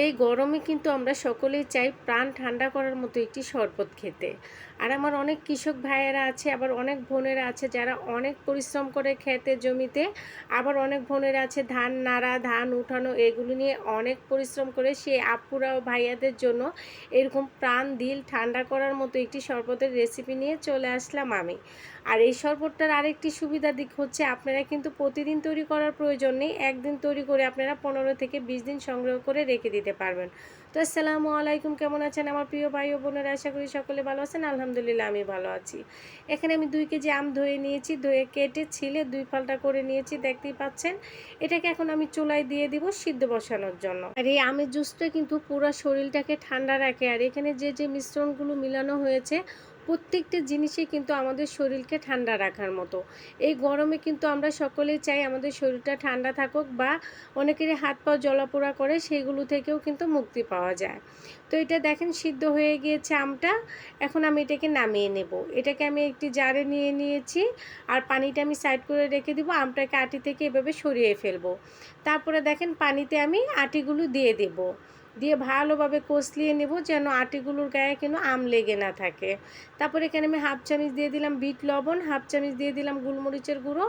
এই গরমে কিন্তু আমরা সকলেই চাই প্রাণ ঠান্ডা করার মতো একটি শরবত খেতে। আর আমার অনেক কৃষক ভাইয়েরা আছে, আবার অনেক বোনেরা আছে যারা অনেক পরিশ্রম করে খেতে জমিতে, আবার অনেক বোনেরা আছে ধান নাড়া, ধান উঠানো, এগুলো নিয়ে অনেক পরিশ্রম করে সেই আপুরা ও ভাইয়াদের জন্য এরকম প্রাণ দিল ঠান্ডা করার মতো একটি শরবতের রেসিপি নিয়ে চলে আসলাম আমি। আর এই শরবতটার আরেকটি সুবিধা দিক হচ্ছে আপনারা কিন্তু প্রতিদিন তৈরি করার প্রয়োজন নেই, একদিন তৈরি করে আপনারা পনেরো থেকে বিশ দিন সংগ্রহ করে রেখে দিতে পারবেন। তো আসসালামু আলাইকুম, কেমন আছেন আমার প্রিয় ভাই ও বোনেরা? আশা করি সকলে ভালো আছেন। আলহামদুলিল্লাহ, আমি ভালো আছি। এখানে আমি দুই কেজি আম ধুয়ে নিয়েছি, ধুয়ে কেটে ছিলে দুই ফালটা করে নিয়েছি, দেখতেই পাচ্ছেন। এটাকে এখন আমি চুলায় দিয়ে দিব সিদ্ধ বসানোর জন্য। আর এই আমের জুসটা কিন্তু পুরো শরীরটাকে ঠান্ডা রাখে। আর এখানে যে যে মিশ্রণগুলো মিলানো হয়েছে প্রত্যেকটা জিনিসই কিন্তু আমাদের শরীরকে ঠান্ডা রাখার মতো। এই গরমে কিন্তু আমরা সকলেই চাই আমাদের শরীরটা ঠান্ডা থাকুক বা অনেকেরই হাত পা জলাপোড়া করে সেগুলো থেকেও কিন্তু মুক্তি পাওয়া যায়। তো এটা দেখেন সিদ্ধ হয়ে গিয়েছে আমটা। এখন আমি এটাকে নামিয়ে নেব। এটাকে আমি একটি জারে নিয়ে নিয়েছি আর পানিটা আমি সাইড করে রেখে দিব। আমটাকে আটি থেকে এভাবে সরিয়ে ফেলব। তারপরে দেখেন পানিতে আমি আটিগুলো দিয়ে দেবো। দিয়ে ভালোভাবে কষলিয়ে নেব যেন আটিগুলোর গায়ে কিন্তু আম লেগে না থাকে। তারপর এখানে আমি হাফ চামচ দিয়ে দিলাম বিট লবণ, হাফ চামচ দিয়ে দিলাম গোলমরিচের গুঁড়ো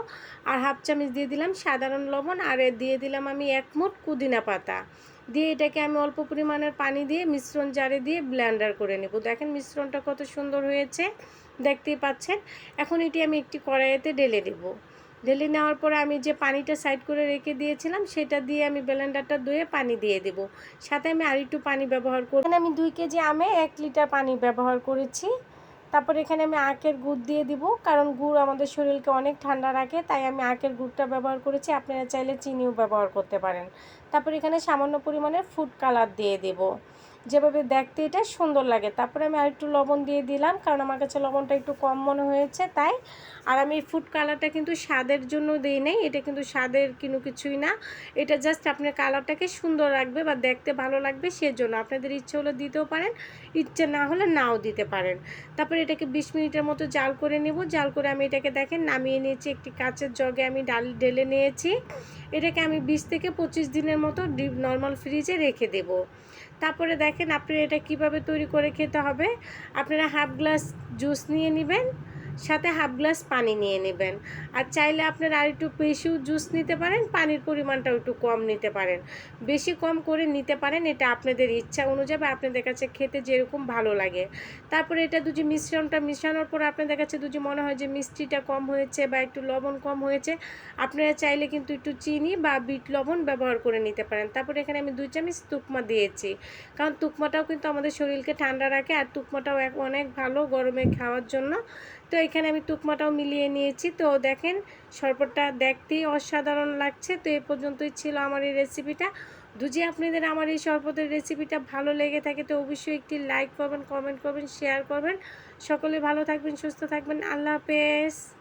আর হাফ চামচ দিয়ে দিলাম সাধারণ লবণ আর দিয়ে দিলাম আমি এক মুঠ পুদিনা পাতা। দিয়ে এটাকে আমি অল্প পরিমাণের পানি দিয়ে মিশ্রণ জারে দিয়ে ব্লেন্ডার করে নেব। দেখেন মিশ্রণটা কত সুন্দর হয়েছে, দেখতেই পাচ্ছেন। এখন এটি আমি একটি কড়াইতে ঢেলে দেবো ঢেলে নেওয়ার পরে আমি যে পানিটা সাইড করে রেখে দিয়েছিলাম, সেটা দিয়ে আমি ব্লেন্ডারটা ধুয়ে পানি দিয়ে দেব। সাথে আমি আর একটু পানি ব্যবহার করি এখানে আমি দুই কেজি আমে এক লিটার পানি ব্যবহার করেছি। তারপর এখানে আমি আখের গুড় দিয়ে দিব, কারণ গুড় আমাদের শরীরকে অনেক ঠান্ডা রাখে, তাই আমি আখের গুড়টা ব্যবহার করেছি। আপনারা চাইলে চিনিও ব্যবহার করতে পারেন। তারপর এখানে সামান্য পরিমাণে ফুড কালার দিয়ে দেবো। যেভাবে দেখতে এটা সুন্দর লাগে। তারপরে আমি আরেকটু লবণ দিয়ে দিলাম, কারণ আমার কাছে লবণটা একটু কম মনে হয়েছে তাই। আর আমি ফুড কালারটা কিন্তু স্বাদের জন্য দিই নেই, এটা কিন্তু স্বাদের কোনো কিছুই না। এটা জাস্ট আপনার কালারটাকে সুন্দর রাখবে বা দেখতে ভালো লাগবে সেজন্য। আপনাদের ইচ্ছে হলে দিতেও পারেন, ইচ্ছে না হলে নাও দিতে পারেন। তারপরে এটাকে বিশ মিনিটের মতো জাল করে নেব। জাল করে আমি এটাকে দেখেন নামিয়ে নিয়েছি, একটি কাচের জগে আমি ডাল ঢেলে নিয়েছি। এটাকে আমি বিশ থেকে পঁচিশ দিনের মতো ডিপ নর্মাল ফ্রিজে রেখে দেবো। তারপরে দেখেন আপনারা এটা কীভাবে তৈরি করে খেতে হবে। আপনারা হাফ গ্লাস জুস নিয়ে নেবেন। সাথে হাফ গ্লাস পানি নিয়ে নেবেন। আর চাইলে আপনারা আর একটু বেশিও জুস নিতে পারেন, পানির পরিমাণটাও একটু কম নিতে পারেন। বেশি কম করে নিতে পারেন, এটা আপনাদের ইচ্ছা অনুযায়ী আপনাদের কাছে খেতে যেরকম ভালো লাগে। তারপরে এটা দুজি মিশ্রণটা মিশানোর পর আপনাদের কাছে দুজি মনে হয় যে মিষ্টিটা কম হয়েছে বা একটু লবণ কম হয়েছে, আপনারা চাইলে কিন্তু একটু চিনি বা বিট লবণ ব্যবহার করে নিতে পারেন। তারপরে এখানে আমি দুই চামচ তুকমা দিয়েছি। কারণ তুকমাটাও কিন্তু আমাদের শরীরকে ঠান্ডা রাখে আর তুকমাটাও অনেক ভালো গরমে খাওয়ার জন্য। তো এখানে আমি টুকমাটাও মিলিয়ে নিয়েছি। তো দেখেন, শরবতটা দেখতেই অসাধারণ লাগছে। তো এ পর্যন্তই ছিল আমার এই রেসিপিটা। দুজি, আপনাদের আমার এই শরবতের রেসিপিটা ভালো লেগে থাকে তো অবশ্যই একটি লাইক করবেন, কমেন্ট করবেন, শেয়ার করবেন। সকলে ভালো থাকবেন, সুস্থ থাকবেন। আল্লাহ হাফেজ।